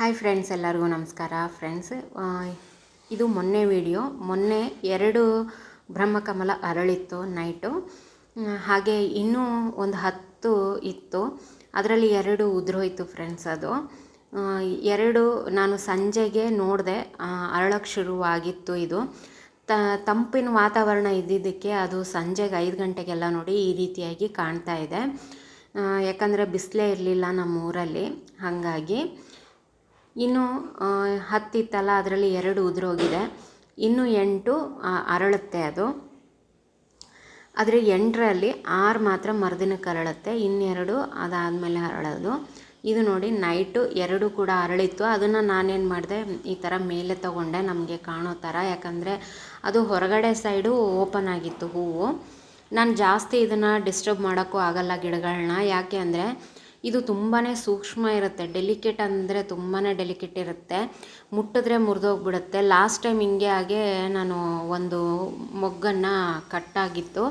Hi friends ಎಲ್ಲರಿಗೂ ನಮಸ್ಕಾರ. Friends ಇದು ಮೊನ್ನೆ ವಿಡಿಯೋ ಮೊನ್ನೆ ಎರಡು ಬ್ರಹ್ಮಕಮಲ ಅರಳಿತ್ತು ನೈಟು ಹಾಗೆ ಇನ್ನೂ ಒಂದು ಹತ್ತು ಇತ್ತು. ಅದರಲ್ಲಿ ಎರಡು ಉದುರೋಯ್ತು ಫ್ರೆಂಡ್ಸ್ ಅದು. ಎರಡು ನಾನು ಸಂಜೆಗೆ ನೋಡಿದೆ ಅರಳಕ್ಕೆ ಶುರುವಾಗಿತ್ತು ಇದು. ತ, ತಂಪಿನ ವಾತಾವರಣ ಇದ್ದಿದ್ದಕ್ಕೆ ಅದು ಸಂಜೆಗೆ ಐದು ಗಂಟೆಗೆಲ್ಲ ನೋಡಿ ಈ ರೀತಿಯಾಗಿ ಕಾಣ್ತಾ ಇದೆ. ಯಾಕಂದರೆ ಬಿಸಿಲೇ ಇರಲಿಲ್ಲ ನಮ್ಮ ಊರಲ್ಲಿ ಹಾಗಾಗಿ ಇನ್ನು ಹತ್ತಿತ್ತಲ್ಲ, ಅದರಲ್ಲಿ ಎರಡು ಉದುರೋಗಿದೆ. ಇನ್ನು ಎಂಟು ಅರಳುತ್ತೆ ಅದು. ಆದರೆ ಎಂಟರಲ್ಲಿ ಆರು ಮಾತ್ರ ಮರುದಿನಕ್ಕೆ ಅರಳುತ್ತೆ ಇನ್ನೆರಡು ಅದಾದಮೇಲೆ ಅರಳೋದು. ಇದು ನೋಡಿ, ನೈಟು ಎರಡು ಕೂಡ ಅರಳಿತ್ತು. ಅದನ್ನು ನಾನೇನು ಮಾಡಿದೆ, ಈ ಥರ ಮೇಲೆ ತಗೊಂಡೆ, ನಮಗೆ ಕಾಣೋ ಥರ ಯಾಕಂದರೆ, ಅದು ಹೊರಗಡೆ ಸೈಡು ಓಪನ್ ಆಗಿತ್ತು ಹೂವು. ನಾನು ಜಾಸ್ತಿ ಇದನ್ನು ಡಿಸ್ಟರ್ಬ್ ಮಾಡೋಕ್ಕೂ ಆಗಲ್ಲ ಗಿಡಗಳನ್ನ ಯಾಕೆ ಅಂದರೆ ಇದು ತುಂಬಾ ಸೂಕ್ಷ್ಮ ಇರುತ್ತೆ. ಡೆಲಿಕೇಟ್ ಅಂದರೆ ತುಂಬಾ ಡೆಲಿಕೇಟ್ ಇರುತ್ತೆ. ಮುಟ್ಟಿದ್ರೆ ಮುರಿದೋಗ್ಬಿಡುತ್ತೆ. ಲಾಸ್ಟ್ ಟೈಮ್ ಹಿಂಗೆ ಹಾಗೆ ನಾನು ಒಂದು ಮೊಗ್ಗನ್ನು ಕಟ್ಟಾಗಿತ್ತು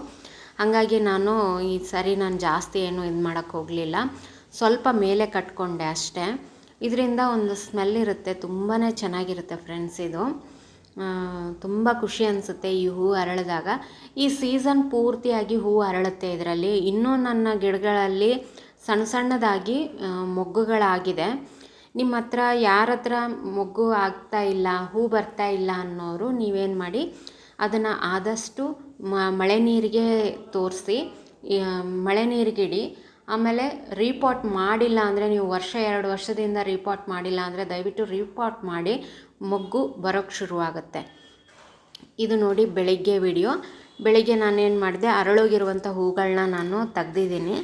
ಹಾಗಾಗಿ ನಾನು ಈ ಸರಿ ನಾನು ಜಾಸ್ತಿ ಏನು ಇದು ಮಾಡೋಕ್ಕೆ ಹೋಗಲಿಲ್ಲ. ಸ್ವಲ್ಪ ಮೇಲೆ ಕಟ್ಕೊಂಡೆ ಅಷ್ಟೇ. ಇದರಿಂದ ಒಂದು ಸ್ಮೆಲ್ ಇರುತ್ತೆ. ತುಂಬಾ ಚೆನ್ನಾಗಿರುತ್ತೆ ಫ್ರೆಂಡ್ಸ್ ಇದು. ತುಂಬ ಖುಷಿ ಅನಿಸುತ್ತೆ ಈ ಹೂ ಅರಳಿದಾಗ ಈ ಸೀಸನ್ ಪೂರ್ತಿಯಾಗಿ ಹೂ ಅರಳುತ್ತೆ ಇದರಲ್ಲಿ. ಇನ್ನೂ ನನ್ನ ಗಿಡಗಳಲ್ಲಿ ಸಣ್ಣ ಸಣ್ಣದಾಗಿ ಮೊಗ್ಗುಗಳಾಗಿದೆ. ನಿಮ್ಮ ಹತ್ರ ಯಾರ ಹತ್ರ ಮೊಗ್ಗು ಆಗ್ತಾ ಇಲ್ಲ, ಹೂ ಬರ್ತಾ ಇಲ್ಲ ಅನ್ನೋರು ನೀವೇನು ಮಾಡಿ, ಅದನ್ನು ಆದಷ್ಟು ಮಳೆ ನೀರಿಗೆ ತೋರಿಸಿ ಮಳೆ ನೀರಿಗಿಡಿ, ಆಮೇಲೆ ರೀಪಾಟ್ ಮಾಡಿಲ್ಲ ಅಂದರೆ ನೀವು ವರ್ಷ, ಎರಡು ವರ್ಷದಿಂದ ರೀಪಾಟ್ ಮಾಡಿಲ್ಲ ಅಂದರೆ ದಯವಿಟ್ಟು ರೀಪಾಟ್ ಮಾಡಿ, ಮೊಗ್ಗು ಬರೋಕ್ಕೆ ಶುರುವಾಗುತ್ತೆ. ಇದು ನೋಡಿ ಬೆಳಿಗ್ಗೆ ವಿಡಿಯೋ. ಬೆಳಿಗ್ಗೆ ನಾನೇನು ಮಾಡಿದೆ, ಅರಳೋಗಿರುವಂಥ ಹೂಗಳನ್ನ ನಾನು ತೆಗ್ದಿದ್ದೀನಿ.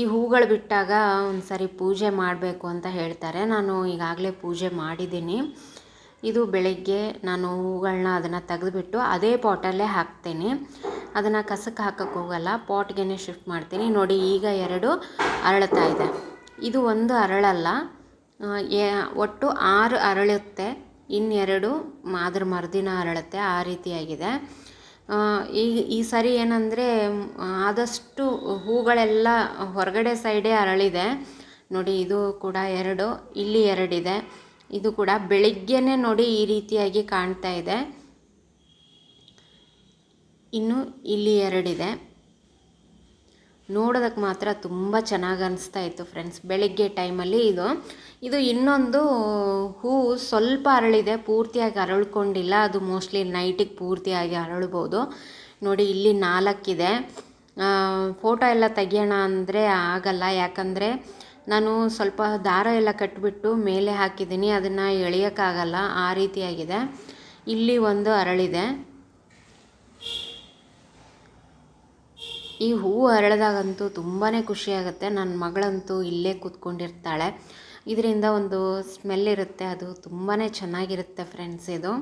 ಈ ಹೂಗಳು ಬಿಟ್ಟಾಗ ಒಂದು ಸರಿ ಪೂಜೆ ಮಾಡಬೇಕು ಅಂತ ಹೇಳ್ತಾರೆ. ನಾನು ಈಗಾಗಲೇ ಪೂಜೆ ಮಾಡಿದ್ದೀನಿ. ಇದು ಬೆಳಗ್ಗೆ ನಾನು ಹೂಗಳನ್ನ ಅದನ್ನು ತೆಗೆದುಬಿಟ್ಟು ಅದೇ ಪಾಟಲ್ಲೇ ಹಾಕ್ತೀನಿ. ಅದನ್ನು ಕಸಕ್ಕೆ ಹಾಕಕ್ಕೆ ಹೋಗಲ್ಲ ಪಾಟ್ಗೆ ಶಿಫ್ಟ್ ಮಾಡ್ತೀನಿ. ನೋಡಿ, ಈಗ ಎರಡು ಅರಳುತ್ತಾ ಇದೆ. ಇದು ಒಂದು ಅರಳಲ್ಲ ಒಟ್ಟು ಆರು ಅರಳುತ್ತೆ. ಇನ್ನೆರಡು ಅದ್ರ ಮರುದಿನ ಅರಳುತ್ತೆ. ಆ ರೀತಿಯಾಗಿದೆ. ಈ ಈ ಸರಿ ಏನಂದರೆ ಆದಷ್ಟು ಹೂಗಳೆಲ್ಲ ಹೊರಗಡೆ ಸೈಡೇ ಅರಳಿದೆ. ನೋಡಿ, ಇದು ಕೂಡ ಎರಡು, ಇಲ್ಲಿ ಎರಡಿದೆ. ಇದು ಕೂಡ ಬೆಳಿಗ್ಗೆನೇ ನೋಡಿ ಈ ರೀತಿಯಾಗಿ ಕಾಣ್ತಾ ಇದೆ. ಇನ್ನು ಇಲ್ಲಿ ಎರಡಿದೆ. ನೋಡೋದಕ್ಕೆ ಮಾತ್ರ ತುಂಬ ಚೆನ್ನಾಗಿ ಅನಿಸ್ತಾ ಇತ್ತು ಫ್ರೆಂಡ್ಸ್ ಬೆಳಿಗ್ಗೆ ಟೈಮಲ್ಲಿ ಇದು. ಇದು ಇನ್ನೊಂದು ಹೂವು ಸ್ವಲ್ಪ ಅರಳಿದೆ, ಪೂರ್ತಿಯಾಗಿ ಅರಳ್ಕೊಂಡಿಲ್ಲ. ಅದು ಮೋಸ್ಟ್ಲಿ ನೈಟಿಗೆ ಪೂರ್ತಿಯಾಗಿ ಅರಳ್ಬೋದು. ನೋಡಿ, ಇಲ್ಲಿ ನಾಲ್ಕಿದೆ. ಫೋಟೋ ಎಲ್ಲ ತೆಗಿಯೋಣ ಅಂದರೆ ಆಗಲ್ಲ. ಯಾಕಂದರೆ ನಾನು ಸ್ವಲ್ಪ ದಾರ ಎಲ್ಲ ಕಟ್ಟಿಬಿಟ್ಟು ಮೇಲೆ ಹಾಕಿದ್ದೀನಿ. ಅದನ್ನು ಎಳೆಯೋಕ್ಕಾಗಲ್ಲ. ಆ ರೀತಿಯಾಗಿದೆ. ಇಲ್ಲಿ ಒಂದು ಅರಳಿದೆ. ಈ ಹೂವು ಅರಳಿದಾಗಂತೂ ತುಂಬಾ ಖುಷಿಯಾಗುತ್ತೆ. ನನ್ನ ಮಗಳಂತೂ ಇಲ್ಲೇ ಕೂತ್ಕೊಂಡಿರ್ತಾಳೆ. ಇದರಿಂದ ಒಂದು ಸ್ಮೆಲ್ ಇರುತ್ತೆ. ಅದು ತುಂಬಾ ಚೆನ್ನಾಗಿರುತ್ತೆ ಫ್ರೆಂಡ್ಸ್ ಇದು.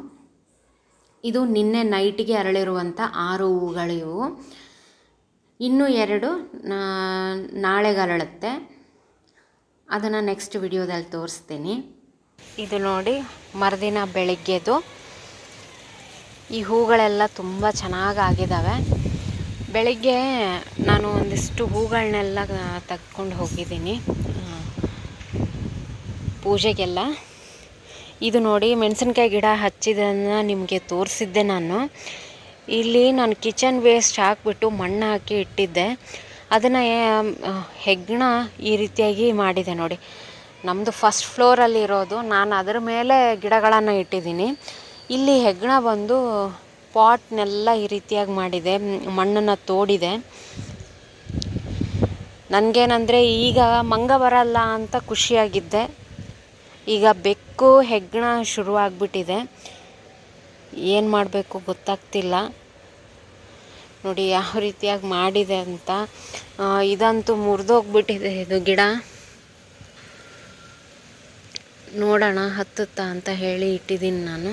ಇದು ನಿನ್ನೆ ನೈಟಿಗೆ ಅರಳಿರುವಂಥ ಆರು ಹೂವುಗಳಿವು ಇನ್ನೂ ಎರಡು ನಾಳೆಗೆ ಅರಳುತ್ತೆ ಅದನ್ನು ನೆಕ್ಸ್ಟ್ ವಿಡಿಯೋದಲ್ಲಿ ತೋರಿಸ್ತೀನಿ. ಇದು ನೋಡಿ ಮರುದಿನ ಬೆಳಗ್ಗೆದು. ಈ ಹೂಗಳೆಲ್ಲ ತುಂಬ ಚೆನ್ನಾಗಿ ಆಗಿದ್ದಾವೆ ಬೆಳಿಗ್ಗೆ ನಾನು ಒಂದಿಷ್ಟು ಹೂಗಳನ್ನೆಲ್ಲ ತಗೊಂಡು ಹೋಗಿದ್ದೀನಿ. ಪೂಜೆಗೆಲ್ಲ. ಇದು ನೋಡಿ ಮೆಣಸಿನ್ಕಾಯಿ ಗಿಡ ಹಚ್ಚಿದ್ದನ್ನು ನಿಮಗೆ ತೋರಿಸಿದ್ದೆ ನಾನು. ಇಲ್ಲಿ ನಾನು ಕಿಚನ್ ವೇಸ್ಟ್ ಹಾಕ್ಬಿಟ್ಟು ಮಣ್ಣು ಹಾಕಿ ಇಟ್ಟಿದ್ದೆ. ಅದನ್ನು ಹೆಗ್ಣ ಈ ರೀತಿಯಾಗಿ ಮಾಡಿದೆ ನೋಡಿ. ನಮ್ಮದು ಫಸ್ಟ್ ಫ್ಲೋರಲ್ಲಿ ಇರೋದು. ನಾನು ಅದರ ಮೇಲೆ ಗಿಡಗಳನ್ನು ಇಟ್ಟಿದ್ದೀನಿ. ಇಲ್ಲಿ ಹೆಗ್ಣ ಬಂದು ಪಾಟ್ನೆಲ್ಲ ಈ ರೀತಿಯಾಗಿ ಮಾಡಿದೆ, ಮಣ್ಣನ್ನು ತೋಡಿದೆ. ನನಗೇನಂದರೆ ಈಗ ಮಂಗ ಬರಲ್ಲ ಅಂತ ಖುಷಿಯಾಗಿದ್ದೆ. ಈಗ ಬೆಕ್ಕು, ಹೆಗ್ಗಣ ಶುರುವಾಗ್ಬಿಟ್ಟಿದೆ. ಏನು ಮಾಡಬೇಕು ಗೊತ್ತಾಗ್ತಿಲ್ಲ. ನೋಡಿ ಯಾವ ರೀತಿಯಾಗಿ ಮಾಡಿದೆ ಅಂತ. ಇದಂತೂ ಮುರಿದೋಗ್ಬಿಟ್ಟಿದೆ ಇದು ಗಿಡ. ನೋಡೋಣ, ಹತ್ತುತ್ತಾ ಅಂತ ಹೇಳಿ ಇಟ್ಟಿದ್ದೀನಿ ನಾನು.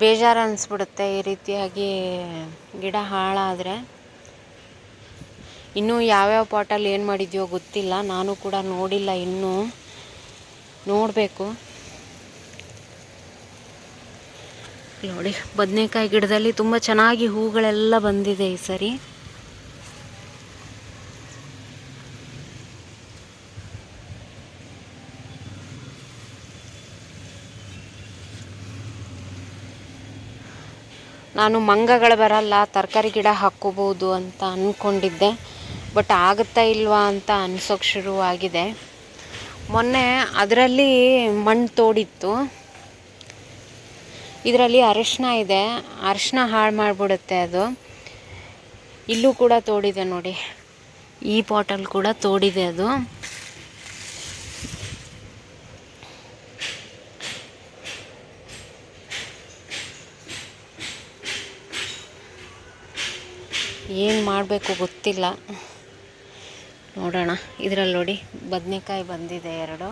ಬೇಜಾರು ಅನಿಸ್ಬಿಡುತ್ತೆ ಈ ರೀತಿಯಾಗಿ ಗಿಡ ಹಾಳಾದರೆ. ಇನ್ನೂ ಯಾವ್ಯಾವ ಪಾಟಲ್ಲಿ ಏನು ಮಾಡಿದ್ಯೋ ಗೊತ್ತಿಲ್ಲ, ನಾನು ಕೂಡ ನೋಡಿಲ್ಲ ಇನ್ನೂ. ನೋಡಬೇಕು. ನೋಡಿ, ಬದನೆಕಾಯಿ ಗಿಡದಲ್ಲಿ ತುಂಬ ಚೆನ್ನಾಗಿ ಹೂಗಳೆಲ್ಲ ಬಂದಿದೆ ಈ ಸರಿ. ನಾನು ಮಂಗಗಳು ಬರಲ್ಲ, ತರಕಾರಿ ಗಿಡ ಹಾಕ್ಕೋಬೋದು ಅಂತ ಅಂದ್ಕೊಂಡಿದ್ದೆ ಬಟ್ ಆಗುತ್ತಾ ಇಲ್ವಾ ಅಂತ ಅನ್ಸೋಕೆ ಶುರುವಾಗಿದೆ ಮೊನ್ನೆ ಅದರಲ್ಲಿ ಮಣ್ಣು ತೋಡಿತ್ತು. ಇದರಲ್ಲಿ ಅರಿಶಿನ ಇದೆ. ಅರಿಶಿನ ಹಾಳು ಮಾಡಿಬಿಡುತ್ತೆ ಅದು. ಇಲ್ಲೂ ಕೂಡ ತೋಡಿದೆ ನೋಡಿ. ಈ ಪಾಟಲ್ಲಿ ಕೂಡ ತೋಡಿದೆ ಅದು. ಏನು ಮಾಡಬೇಕು ಗೊತ್ತಿಲ್ಲ. ನೋಡೋಣ. ಇದರಲ್ಲಿ ನೋಡಿ, ಬದನೆಕಾಯಿ ಬಂದಿದೆ ಎರಡು.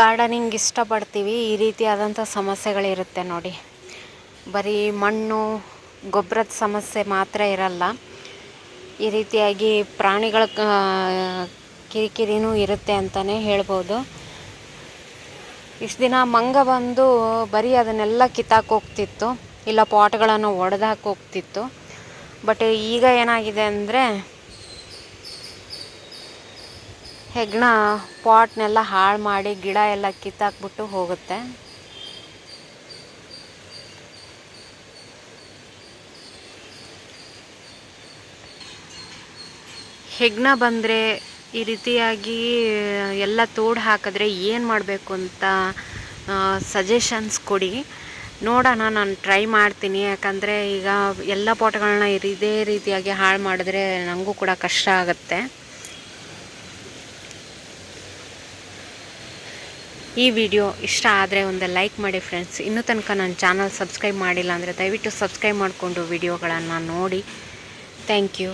ಗಾರ್ಡನಿಂಗ್ ಇಷ್ಟಪಡ್ತೀವಿ. ಈ ರೀತಿಯಾದಂಥ ಸಮಸ್ಯೆಗಳಿರುತ್ತೆ ನೋಡಿ. ಬರೀ ಮಣ್ಣು ಗೊಬ್ಬರದ ಸಮಸ್ಯೆ ಮಾತ್ರ ಇರಲ್ಲ. ಈ ರೀತಿಯಾಗಿ ಪ್ರಾಣಿಗಳ ಕಿರಿಕಿರಿನೂ ಇರುತ್ತೆ ಅಂತಲೇ ಹೇಳ್ಬೋದು. ಇಷ್ಟು ದಿನ ಮಂಗ ಬಂದು ಬರೀ ಅದನ್ನೆಲ್ಲ ಕಿತ್ತಾಕ್ ಹೋಗ್ತಿತ್ತು. ಇಲ್ಲ ಪಾಟ್ಗಳನ್ನು ಒಡೆದಾಕಿ ಹೋಗ್ತಿತ್ತು. ಬಟ್ ಈಗ ಏನಾಗಿದೆ ಅಂದರೆ, ಹೆಗ್ಣ ಪಾಟ್ನೆಲ್ಲ ಹಾಳು ಮಾಡಿ ಗಿಡ ಎಲ್ಲ ಕಿತ್ತಾಕ್ಬಿಟ್ಟು ಹೋಗುತ್ತೆ. ಹೆಗ್ಣ ಬಂದರೆ ಈ ರೀತಿಯಾಗಿ, ಎಲ್ಲ ತೋಡು ಹಾಕಿದ್ರೆ ಏನು ಮಾಡಬೇಕು ಅಂತ ಸಜೆಷನ್ಸ್ ಕೊಡಿ. ನೋಡೋಣ, ನಾನು ಟ್ರೈ ಮಾಡ್ತೀನಿ. ಯಾಕಂದರೆ ಈಗ ಎಲ್ಲ ಪಾಟ್ಗಳನ್ನ ಇದೇ ರೀತಿಯಾಗಿ ಹಾಳು ಮಾಡಿದ್ರೆ ನನಗೂ ಕೂಡ ಕಷ್ಟ ಆಗುತ್ತೆ. ಈ ವಿಡಿಯೋ ಇಷ್ಟ ಆದರೆ ಒಂದು ಲೈಕ್ ಮಾಡಿ ಫ್ರೆಂಡ್ಸ್. ಇನ್ನೂ ತನಕ ನನ್ನ ಚಾನಲ್ ಸಬ್ಸ್ಕ್ರೈಬ್ ಮಾಡಿಲ್ಲ ಅಂದರೆ ದಯವಿಟ್ಟು ಸಬ್ಸ್ಕ್ರೈಬ್ ಮಾಡಿಕೊಂಡು ವಿಡಿಯೋಗಳನ್ನು ನೋಡಿ. Thank you.